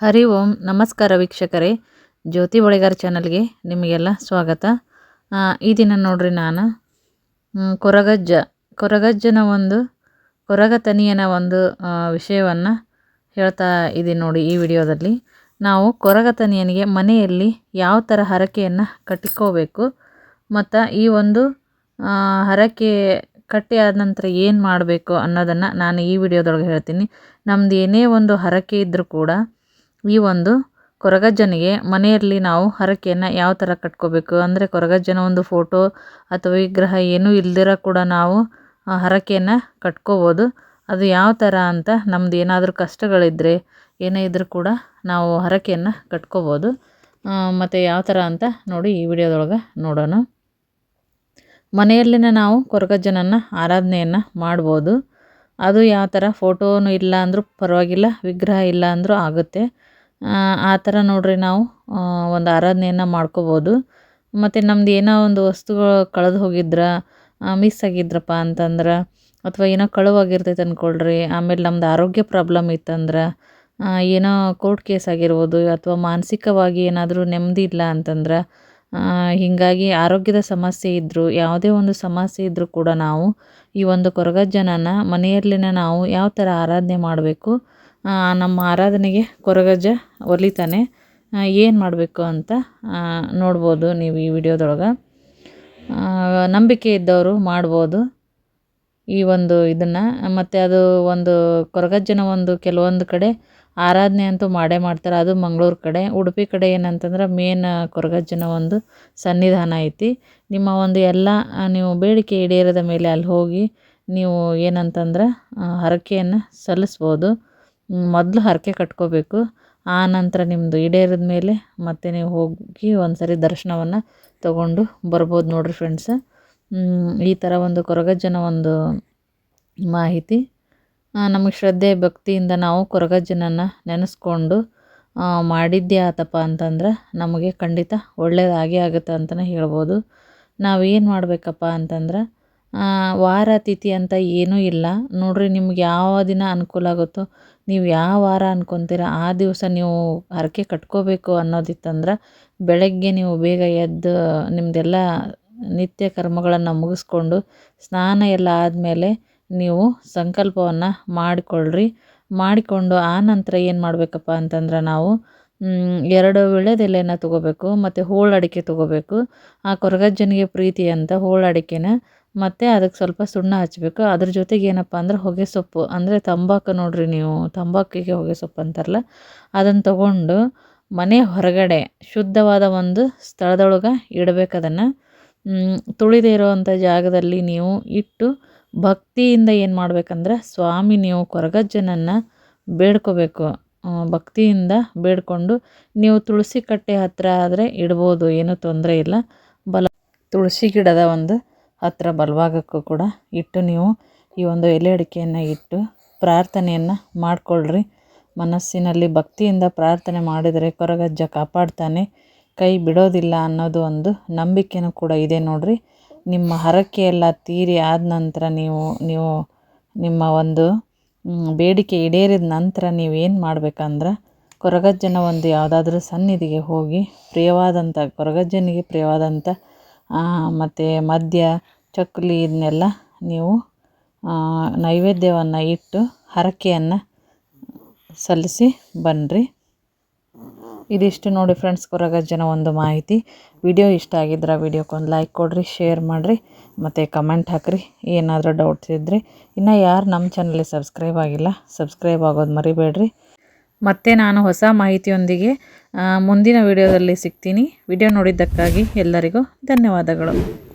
ಹರಿ ಓಂ, ನಮಸ್ಕಾರ ವೀಕ್ಷಕರೇ. ಜ್ಯೋತಿ ಬಳಿಗಾರ ಚಾನಲ್ಗೆ ನಿಮಗೆಲ್ಲ ಸ್ವಾಗತ. ಈ ದಿನ ನೋಡ್ರಿ ನಾನು. ಕೊರಗಜ್ಜ. ಕೊರಗಜ್ಜನ ಒಂದು, ಕೊರಗತನಿಯನ ಒಂದು ವಿಷಯವನ್ನು ಹೇಳ್ತಾ ಇದ್ದೀನಿ ನೋಡಿ ಈ ವಿಡಿಯೋದಲ್ಲಿ. ನಾವು ಕೊರಗತನಿಯನಿಗೆ ಮನೆಯಲ್ಲಿ ಯಾವ ಥರ ಹರಕೆಯನ್ನು ಕಟ್ಟಿಕೋಬೇಕು, ಮತ್ತು ಈ ಒಂದು ಹರಕೆ ಕಟ್ಟಿ ಆದ ನಂತರ ಏನು ಮಾಡಬೇಕು ಅನ್ನೋದನ್ನು ನಾನು ಈ ವಿಡಿಯೋದೊಳಗೆ ಹೇಳ್ತೀನಿ. ನಮ್ದು ಏನೇ ಒಂದು ಹರಕೆ ಇದ್ದರೂ ಕೂಡ ಈ ಒಂದು ಕೊರಗಜ್ಜನಿಗೆ ಮನೆಯಲ್ಲಿ ನಾವು ಹರಕೆಯನ್ನು ಯಾವ ಥರ ಕಟ್ಕೋಬೇಕು? ಅಂದರೆ ಕೊರಗಜ್ಜನ ಒಂದು ಫೋಟೋ ಅಥವಾ ವಿಗ್ರಹ ಏನೂ ಇಲ್ದಿರ ಕೂಡ ನಾವು ಹರಕೆಯನ್ನು ಕಟ್ಕೋಬೋದು. ಅದು ಯಾವ ಥರ ಅಂತ ನಮ್ದು ಏನಾದರೂ ಕಷ್ಟಗಳಿದ್ದರೆ ಏನೇ ಇದ್ದರೂ ಕೂಡ ನಾವು ಹರಕೆಯನ್ನು ಕಟ್ಕೋಬೋದು. ಮತ್ತು ಯಾವ ಥರ ಅಂತ ನೋಡಿ ಈ ವಿಡಿಯೋದೊಳಗೆ ನೋಡೋಣ. ಮನೆಯಲ್ಲಿನ ನಾವು ಕೊರಗಜ್ಜನನ್ನು ಆರಾಧನೆಯನ್ನು ಮಾಡ್ಬೋದು. ಅದು ಯಾವ ಥರ ಫೋಟೋನು ಇಲ್ಲ ಅಂದರೂ ಪರವಾಗಿಲ್ಲ, ವಿಗ್ರಹ ಇಲ್ಲ ಅಂದರೂ ಆಗುತ್ತೆ. ಆ, ಥರ ನೋಡ್ರಿ ನಾವು ಒಂದು ಆರಾಧನೆಯನ್ನು ಮಾಡ್ಕೋಬೋದು. ಮತ್ತು ನಮ್ದು ಏನೋ ಒಂದು ವಸ್ತುಗಳು ಕಳೆದು ಹೋಗಿದ್ರೆ ಮಿಸ್ ಆಗಿದ್ರಪ್ಪ ಅಂತಂದ್ರೆ ಅಥವಾ ಏನೋ ಕಳುವಾಗಿರ್ತೈತೆ ಅಂದ್ಕೊಳ್ರಿ ಆಮೇಲೆ ನಮ್ದು ಆರೋಗ್ಯ ಪ್ರಾಬ್ಲಮ್ ಇತ್ತಂದ್ರೆ ಏನೋ ಕೋರ್ಟ್ ಕೇಸ್ ಆಗಿರ್ಬೋದು ಅಥವಾ ಮಾನಸಿಕವಾಗಿ ಏನಾದರೂ ನೆಮ್ಮದಿ ಇಲ್ಲ ಅಂತಂದ್ರೆ ಹೀಗಾಗಿ ಆರೋಗ್ಯದ ಸಮಸ್ಯೆ ಇದ್ದರೂ ಯಾವುದೇ ಒಂದು ಸಮಸ್ಯೆ ಇದ್ದರೂ ಕೂಡ ನಾವು ಈ ಒಂದು ಕೊರಗಜ್ಜನನ ಮನೆಯಲ್ಲಿನ ನಾವು ಯಾವ ಥರ ಆರಾಧನೆ ಮಾಡಬೇಕು ನಮ್ಮ ಆರಾಧನೆಗೆ ಕೊರಗಜ್ಜ ಒಲಿತಾನೆ. ಏನು ಮಾಡಬೇಕು ಅಂತ ನೋಡ್ಬೋದು ನೀವು ಈ ವಿಡಿಯೋದೊಳಗೆ. ನಂಬಿಕೆ ಇದ್ದವರು ಮಾಡ್ಬೋದು ಈ ಒಂದು ಇದನ್ನು. ಮತ್ತು ಅದು ಒಂದು ಕೊರಗಜ್ಜನ ಒಂದು ಕೆಲವೊಂದು ಕಡೆ ಆರಾಧನೆ ಅಂತೂ ಮಾಡೇ ಮಾಡ್ತಾರೆ. ಅದು ಮಂಗಳೂರು ಕಡೆ. ಉಡುಪಿ ಕಡೆ ಏನಂತಂದ್ರೆ ಮೇನ್ ಕೊರಗಜ್ಜನ ಒಂದು ಸನ್ನಿಧಾನ ಐತಿ. ನಿಮ್ಮ ಒಂದು ಎಲ್ಲ ನೀವು ಬೇಡಿಕೆ ಈಡೇರದ ಮೇಲೆ ಅಲ್ಲಿ ಹೋಗಿ ನೀವು ಏನಂತಂದ್ರೆ ಹರಕೆಯನ್ನು ಸಲ್ಲಿಸ್ಬೋದು. ಮೊದಲು ಹರಕೆ ಕಟ್ಕೋಬೇಕು. ಆ ನಂತರ ನಿಮ್ಮದು ಈಡೇರಿದ ಮೇಲೆ ಮತ್ತೆ ನೀವು ಹೋಗಿ ಒಂದು ಸರಿ ದರ್ಶನವನ್ನು ತಗೊಂಡು ಬರ್ಬೋದು ನೋಡಿರಿ ಫ್ರೆಂಡ್ಸ್ ಈ ಥರ ಒಂದು ಕೊರಗಜ್ಜನ ಒಂದು ಮಾಹಿತಿ. ನಮಗೆ ಶ್ರದ್ಧೆ, ಭಕ್ತಿಯಿಂದ ನಾವು ಕೊರಗಜ್ಜನನ್ನು ನೆನೆಸ್ಕೊಂಡು ಮಾಡಿದ್ದೆ ಆತಪ್ಪ ಅಂತಂದ್ರೆ ನಮಗೆ ಖಂಡಿತ ಒಳ್ಳೆಯದಾಗೇ ಆಗುತ್ತೆ ಅಂತಲೇ ಹೇಳ್ಬೋದು. ನಾವು ಏನು ಮಾಡಬೇಕಪ್ಪ ಅಂತಂದ್ರೆ ವಾರ ತಿಥಿ ಅಂತ ಏನೂ ಇಲ್ಲ. ನೋಡ್ರಿ ನಿಮ್ಗೆ ಯಾವ ದಿನ ಅನುಕೂಲ ಆಗುತ್ತೋ, ನೀವು ಯಾವ ವಾರ ಅನ್ಕೊತೀರ, ಆ ದಿವಸ ನೀವು ಹರಕೆ ಕಟ್ಕೋಬೇಕು ಅನ್ನೋದಿತ್ತಂದ್ರೆ ಬೆಳಗ್ಗೆ ನೀವು ಬೇಗ ಎದ್ದು ನಿಮ್ಮದೆಲ್ಲ ನಿತ್ಯ ಕರ್ಮಗಳನ್ನು ಮುಗಿಸ್ಕೊಂಡು ಸ್ನಾನ ಎಲ್ಲ ಆದಮೇಲೆ ನೀವು ಸಂಕಲ್ಪವನ್ನು ಮಾಡಿಕೊಳ್ಳ್ರಿ ಮಾಡಿಕೊಂಡು ಆ ನಂತರ ಏನು ಮಾಡಬೇಕಪ್ಪ ಅಂತಂದ್ರೆ ನಾವು ಎರಡು ವೀಳ್ಯದೆಲೆನ ತೊಗೋಬೇಕು, ಮತ್ತು ಹೋಳು ಅಡಿಕೆ ತೊಗೋಬೇಕು. ಆ ಕೊರಗಜ್ಜನಿಗೆ ಪ್ರೀತಿ ಅಂತ ಹೋಳು ಅಡಿಕೆನ ಮತ್ತು ಅದಕ್ಕೆ ಸ್ವಲ್ಪ ಸುಣ್ಣ ಹಚ್ಚಬೇಕು ಅದ್ರ ಜೊತೆಗೆ ಏನಪ್ಪ ಅಂದ್ರೆ ಹೊಗೆ ಸೊಪ್ಪು. ಅಂದರೆ ತಂಬಾಕು ನೋಡಿರಿ ನೀವು. ತಂಬಾಕಿಗೆ ಹೊಗೆ ಸೊಪ್ಪು ಅಂತಾರಲ್ಲ ಅದನ್ನು ತಗೊಂಡು ಮನೆ ಹೊರಗಡೆ ಶುದ್ಧವಾದ ಒಂದು ಸ್ಥಳದೊಳಗೆ ಇಡಬೇಕು ಅದನ್ನು. ತುಳಿದೇ ಇರೋವಂಥ ಜಾಗದಲ್ಲಿ ನೀವು ಇಟ್ಟು ಭಕ್ತಿಯಿಂದ ಏನು ಮಾಡ್ಬೇಕಂದ್ರೆ ಸ್ವಾಮಿ ನೀವು ಕೊರಗಜ್ಜನನ್ನು ಬೇಡ್ಕೋಬೇಕು. ಭಕ್ತಿಯಿಂದ ಬೇಡ್ಕೊಂಡು ನೀವು ತುಳಸಿ ಕಟ್ಟೆ ಹತ್ತಿರ ಆದರೆ ಇಡ್ಬೋದು, ಏನೂ ತೊಂದರೆ ಇಲ್ಲ. ಬಲ ತುಳಸಿ ಗಿಡದ ಒಂದು ಹತ್ತಿರ ಬಲಭಾಗಕ್ಕೂ ಕೂಡ ಇಟ್ಟು ನೀವು ಈ ಒಂದು ಎಲೆ ಅಡಿಕೆಯನ್ನು ಇಟ್ಟು ಪ್ರಾರ್ಥನೆಯನ್ನು ಮಾಡಿಕೊಳ್ಳ್ರಿ ಮನಸ್ಸಿನಲ್ಲಿ ಭಕ್ತಿಯಿಂದ ಪ್ರಾರ್ಥನೆ ಮಾಡಿದರೆ ಕೊರಗಜ್ಜ ಕಾಪಾಡ್ತಾನೆ. ಕೈ ಬಿಡೋದಿಲ್ಲ ಅನ್ನೋದು ಒಂದು ನಂಬಿಕೆನೂ ಕೂಡ ಇದೆ ನೋಡಿರಿ. ನಿಮ್ಮ ಹರಕೆ ಎಲ್ಲ ತೀರಿ ಆದ ನಂತರ ನೀವು ನೀವು ನಿಮ್ಮ ಒಂದು ಬೇಡಿಕೆ ಈಡೇರಿದ ನಂತರ ನೀವೇನು ಮಾಡ್ಬೇಕಂದ್ರೆ ಕೊರಗಜ್ಜನ ಒಂದು ಯಾವುದಾದ್ರೂ ಸನ್ನಿಧಿಗೆ ಹೋಗಿ ಪ್ರಿಯವಾದಂಥ ಕೊರಗಜ್ಜನಿಗೆ ಪ್ರಿಯವಾದಂಥ ಮತ್ತು ಮದ್ಯ ಚಕ್ಕುಲಿ ಇದನ್ನೆಲ್ಲ ನೀವು ನೈವೇದ್ಯವನ್ನು ಇಟ್ಟು ಹರಕೆಯನ್ನು ಸಲ್ಲಿಸಿ ಬನ್ನಿರಿ ಇದಿಷ್ಟು ನೋಡಿ ಫ್ರೆಂಡ್ಸ್ ಕೊರಗಜ್ಜನ ಒಂದು ಮಾಹಿತಿ. ವಿಡಿಯೋ ಇಷ್ಟ ಆಗಿದ್ರೆ ವಿಡಿಯೋಕ್ಕೊಂದು ಲೈಕ್ ಕೊಡಿರಿ ಶೇರ್ ಮಾಡಿರಿ, ಮತ್ತು ಕಮೆಂಟ್ ಹಾಕಿರಿ. ಏನಾದರೂ ಡೌಟ್ಸ್ ಇದ್ದರೆ ಇನ್ನು ಯಾರು ನಮ್ಮ ಚಾನಲ್ಗೆ ಸಬ್ಸ್ಕ್ರೈಬ್ ಆಗಿಲ್ಲ ಸಬ್ಸ್ಕ್ರೈಬ್ ಆಗೋದು ಮರಿಬೇಡ್ರಿ. ಮತ್ತೆ ನಾನು ಹೊಸ ಮಾಹಿತಿಯೊಂದಿಗೆ ಮುಂದಿನ ವಿಡಿಯೋದಲ್ಲಿ ಸಿಗ್ತೀನಿ. ವಿಡಿಯೋ ನೋಡಿದ್ದಕ್ಕಾಗಿ ಎಲ್ಲರಿಗೂ ಧನ್ಯವಾದಗಳು.